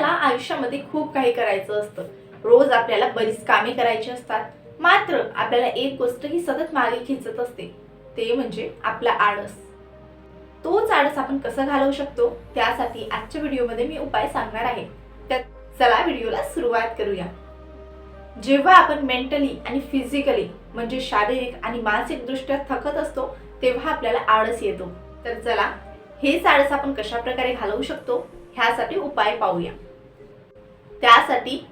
आपल्याला आयुष्यामध्ये खूप काही करायचं असतं. रोज आपल्याला बरीच कामे करायची असतात. मात्र आपल्याला एक गोष्ट ही सतत मागे खेचत असते. ते म्हणजे आपला आळस. तोच आळस आपण कसा घालवू शकतो? त्यासाठी आजच्या व्हिडिओमध्ये मी उपाय सांगणार आहे. तर चला व्हिडिओला सुरुवात करूया. जेव्हा आपण मेंटली आणि फिजिकली म्हणजे शारीरिक आणि मानसिकदृष्ट्या थकत असतो तेव्हा आपल्याला आळस येतो. तर चला हेच आळस आपण कशा प्रकारे घालवू शकतो? ह्यासाठी उपाय पाहूया. त्यासाठी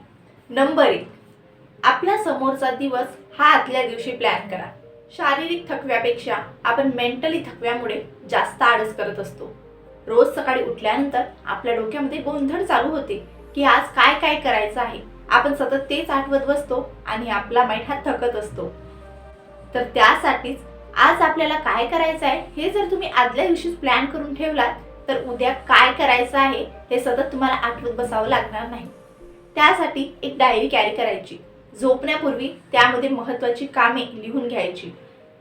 नंबर एक आपल्या समोरचा दिवस हा आदल्या दिवशी प्लॅन करा. शारीरिक थकव्यापेक्षा आपण मेंटली थकव्यामुळे जास्त आळस करत असतो. रोज सकाळी उठल्यानंतर आपल्या डोक्यामध्ये गोंधळ चालू होते की आज काय काय करायचं आहे. आपण सतत तेच आठवत बसतो आणि आपला माइंड हा थकत असतो. तर त्यासाठीच आज आपल्याला काय करायचं आहे हे जर तुम्ही आदल्या दिवशीच प्लॅन करून ठेवलात तर उद्या काय करायचं आहे हे सतत तुम्हाला आठवत बसावं लागणार नाही. त्यासाठी एक डायरी कॅरी करायची. झोपण्यापूर्वी त्यामध्ये महत्त्वाची कामे लिहून घ्यायची.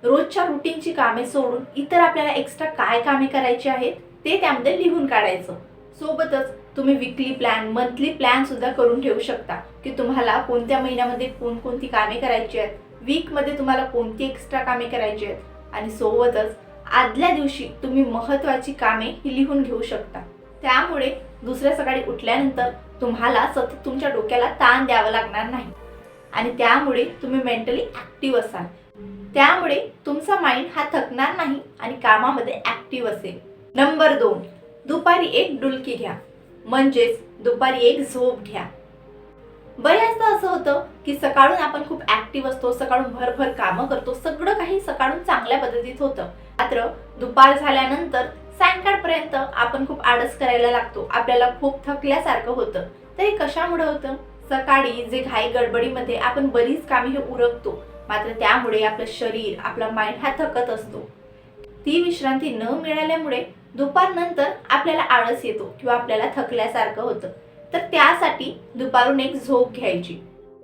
रोजच्या रुटीनची कामे सोडून इतर आपल्याला एक्स्ट्रा काय कामे करायची आहेत ते त्यामध्ये लिहून काढायचं. सोबतच तुम्ही विकली प्लॅन मंथली प्लॅन सुद्धा करून ठेवू शकता की तुम्हाला कोणत्या महिन्यामध्ये कोणकोणती कामे करायची आहेत वीकमध्ये तुम्हाला कोणती एक्स्ट्रा कामे करायची आहेत आणि सोबतच आदल्या दिवशी तुम्ही महत्त्वाची कामे ही लिहून घेऊ शकता. त्यामुळे दुसऱ्या सकाळी उठल्यानंतर तुम्हाला सतत तुमच्या डोक्याला ताण द्यावा लागणार नाही. आणि त्यामुळे तुम्ही मेंटली ॲक्टिव्ह असाल. त्यामुळे तुमचा माइंड हा थकणार नाही आणि कामामध्ये ॲक्टिव्ह असेल. नंबर दोन दुपारी एक डुलकी घ्या. म्हणजेच दुपारी एक झोप घ्या. बऱ्याचदा असं होतं की सकाळून आपण खूप ऍक्टिव्ह असतो सकाळून भरभर कामं करतो सगळं काही सकाळून चांगल्या पद्धतीत होतं. मात्र दुपार झाल्यानंतर सायंकाळपर्यंत आपण खूप आळस करायला लागतो. आपल्याला खूप थकल्यासारखं होतं. तर हे कशामुळे होतं? सकाळी जे घाई गडबडीमध्ये आपण बरीच कामे हे उरकतो. मात्र त्यामुळे आपलं शरीर आपला माइंड हा थकत असतो. ती विश्रांती न मिळाल्यामुळे दुपारनंतर आपल्याला आळस येतो किंवा आपल्याला थकल्यासारखं होतं. तर त्यासाठी दुपारून एक झोप घ्यायची.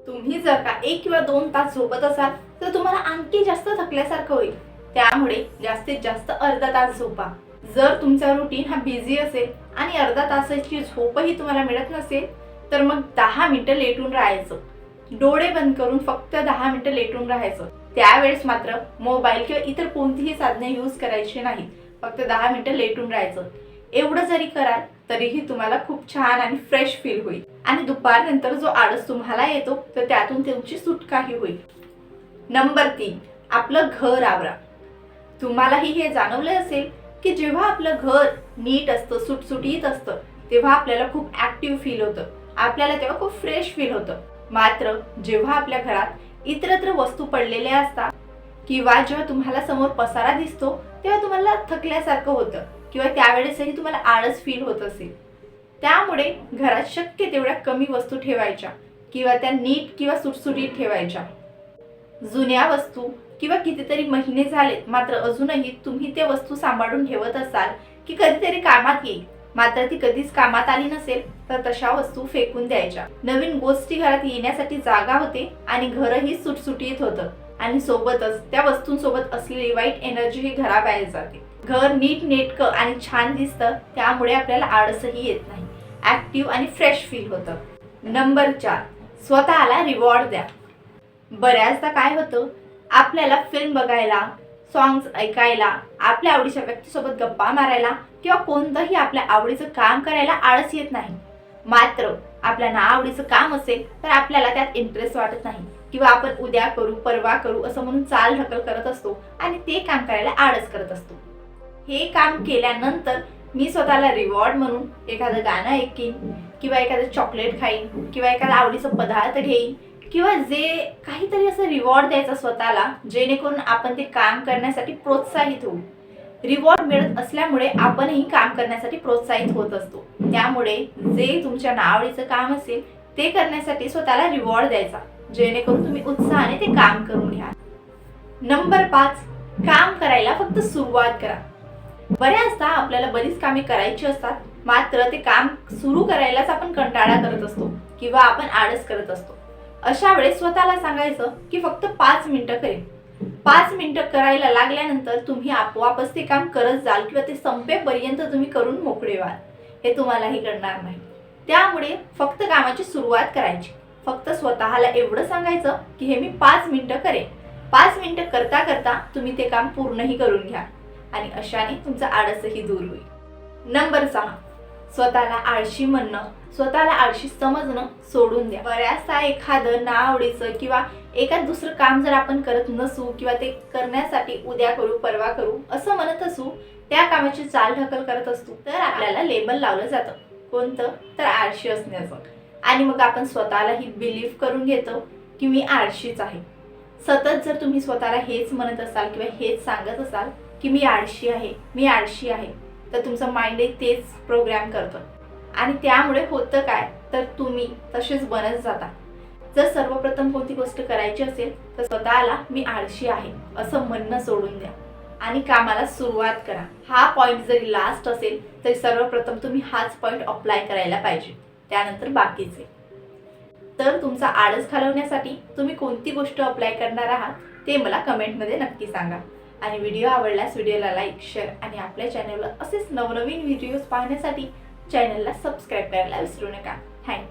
तुम्ही जर का एक किंवा दोन तास झोपत असाल तर तुम्हाला आणखी जास्त थकल्यासारखं होईल. त्यामुळे जास्तीत जास्त अर्धा तास झोपा. जर तुमचा रुटीन हा बिझी असेल आणि अर्धा तासाची झोपही तुम्हाला मिळत नसेल तर मग दहा मिनटं लेटून राहायचं. डोळे बंद करून फक्त दहा मिनटं लेटून राहायचं. त्यावेळेस मात्र मोबाईल किंवा इतर कोणतीही साधने यूज करायची नाही फक्त दहा मिनटं लेटून राहायचं. एवढं जरी कराल तरीही तुम्हाला खूप छान आणि फ्रेश फील होईल. आणि दुपारनंतर जो आळस तुम्हाला येतो तर त्यातून तुमची सुटकाही होईल. नंबर तीन आपलं घर आवरा. तुम्हालाही हे जाणवलं असेल की जेव्हा आपलं घर नीट असतं सुटसुटीत असतं तेव्हा आपल्याला खूप ऍक्टिव्ह फील होतं. आपल्याला तेव्हा खूप फ्रेश फील होतं. मात्र जेव्हा आपल्या घरात इतरत्र वस्तू पडलेल्या असतात किंवा जेव्हा तुम्हाला समोर पसारा दिसतो तेव्हा तुम्हाला थकल्यासारखं होतं किंवा त्यावेळेसही तुम्हाला आळस फील होत असेल. त्यामुळे घरात शक्य तेवढ्या कमी वस्तू ठेवायच्या किंवा त्या नीट किंवा सुटसुटीत ठेवायच्या. जुन्या वस्तू किंवा कितीतरी महिने झालेत मात्र अजूनही तुम्ही ते वस्तू सांभाळून ठेवत असाल की कधीतरी कामात येईल. मात्र ती कधीच कामात आली नसेल तर तशा वस्तू फेकून द्यायच्या. नवीन गोष्टी घरात येण्यासाठी जागा होते आणि घरही सुटसुटीत होतं. आणि सोबतच त्या वस्तूंसोबत असलेली वाईट एनर्जी ही घराबाहेर जाते. घर नीट नेटकं आणि छान दिसतं त्यामुळे आपल्याला आळसही येत नाही. ऍक्टिव्ह आणि फ्रेश फील होतं. नंबर चार. स्वतःला रिवॉर्ड द्या. बऱ्याचदा काय होतं आपल्याला फिल्म बघायला सॉंग्स ऐकायला आपल्या आवडीच्या व्यक्तीसोबत गप्पा मारायला किंवा कोणतंही आपल्या आवडीचं काम करायला आळस येत नाही. मात्र आपल्या नाआवडीचं काम असेल तर आपल्याला त्यात इंटरेस्ट वाटत नाही. किंवा आपण उद्या करू परवा करू असं म्हणून चाल ढकल करत असतो आणि ते काम करायला आळस करत असतो. हे काम केल्यानंतर मी स्वतःला रिवॉर्ड म्हणून एखादं गाणं ऐकीन किंवा एखादं चॉकलेट खाईन किंवा एखादा आवडीचा पदार्थ घेईन किंवा जे काहीतरी असं रिवॉर्ड द्यायचा स्वतःला जेणेकरून आपण ते काम करण्यासाठी प्रोत्साहित होऊ. रिवॉर्ड मिळत असल्यामुळे आपणही काम करण्यासाठी प्रोत्साहित होत असतो. त्यामुळे जे तुमच्या नावडीचं काम असेल ते करण्यासाठी स्वतःला रिवॉर्ड द्यायचा जेणेकरून तुम्ही उत्साहाने ते काम करून घ्या नंबर पाच काम करायला फक्त सुरुवात करा. बऱ्याचदा आपल्याला बरीच कामे करायची असतात मात्र ते काम सुरू करायलाच आपण कंटाळा करत असतो किंवा आपण आळस करत असतो. अशा वेळेस स्वतःला सांगायचं की फक्त पाच मिनिटं करेन. पाच मिनिटं करायला लागल्यानंतर तुम्ही आपोआपच ते काम करत जाल किंवा ते संपेपर्यंत तुम्ही करून मोकळे व्हाल. हे तुम्हालाही कळणार नाही. त्यामुळे फक्त कामाची सुरुवात करायची. फक्त स्वतःला एवढं सांगायचं की हे मी पाच मिनिटं करेन. पाच मिनिटं करता करता तुम्ही ते काम पूर्णही करून घ्या आणि अशाने तुमचा आळसही दूर होईल. नंबर सहा. स्वतःला आळशी म्हणणं स्वतःला आळशी समजणं सोडून द्या. बऱ्याचदा एखादं नावडीचं किंवा एखाद दुसरं काम जर आपण करत नसू किंवा ते करण्यासाठी उद्या करू परवा करू असं म्हणत असू त्या कामाची चाल ढकल करत असतो तर आपल्याला लेबल लावलं जातं. कोणतं? तर आळशी असण्याचं. आणि मग आपण स्वतःलाही बिलीव्ह करून घेतो की मी आळशीच आहे. सतत जर तुम्ही स्वतःला हेच म्हणत असाल किंवा हेच सांगत असाल की मी आळशी आहे मी आळशी आहे तर तुमचं माइंडही तेच प्रोग्राम करतो. आणि त्यामुळे होतं काय? तर तुम्ही तसेच बनत जाता. जर सर्वप्रथम कोणती गोष्ट करायची असेल तर स्वतःला मी आळशी आहे असं म्हणणं सोडून द्या. आणि कामाला सुरुवात करा. हा पॉईंट जरी लास्ट असेल तरी सर्वप्रथम तुम्ही हाच पॉईंट अप्लाय करायला पाहिजे. त्यानंतर बाकीचे. तर तुमचा आळस घालवण्यासाठी तुम्ही कोणती गोष्ट अप्लाय करणार आहात ते मला कमेंटमध्ये नक्की सांगा. आणि व्हिडिओ आवडल्यास व्हिडिओला लाईक शेअर आणि आपल्या चॅनलला असेच नवनवीन व्हिडिओज पाहण्यासाठी चॅनलला सबस्क्राईब करायला विसरू नका. थँक्यू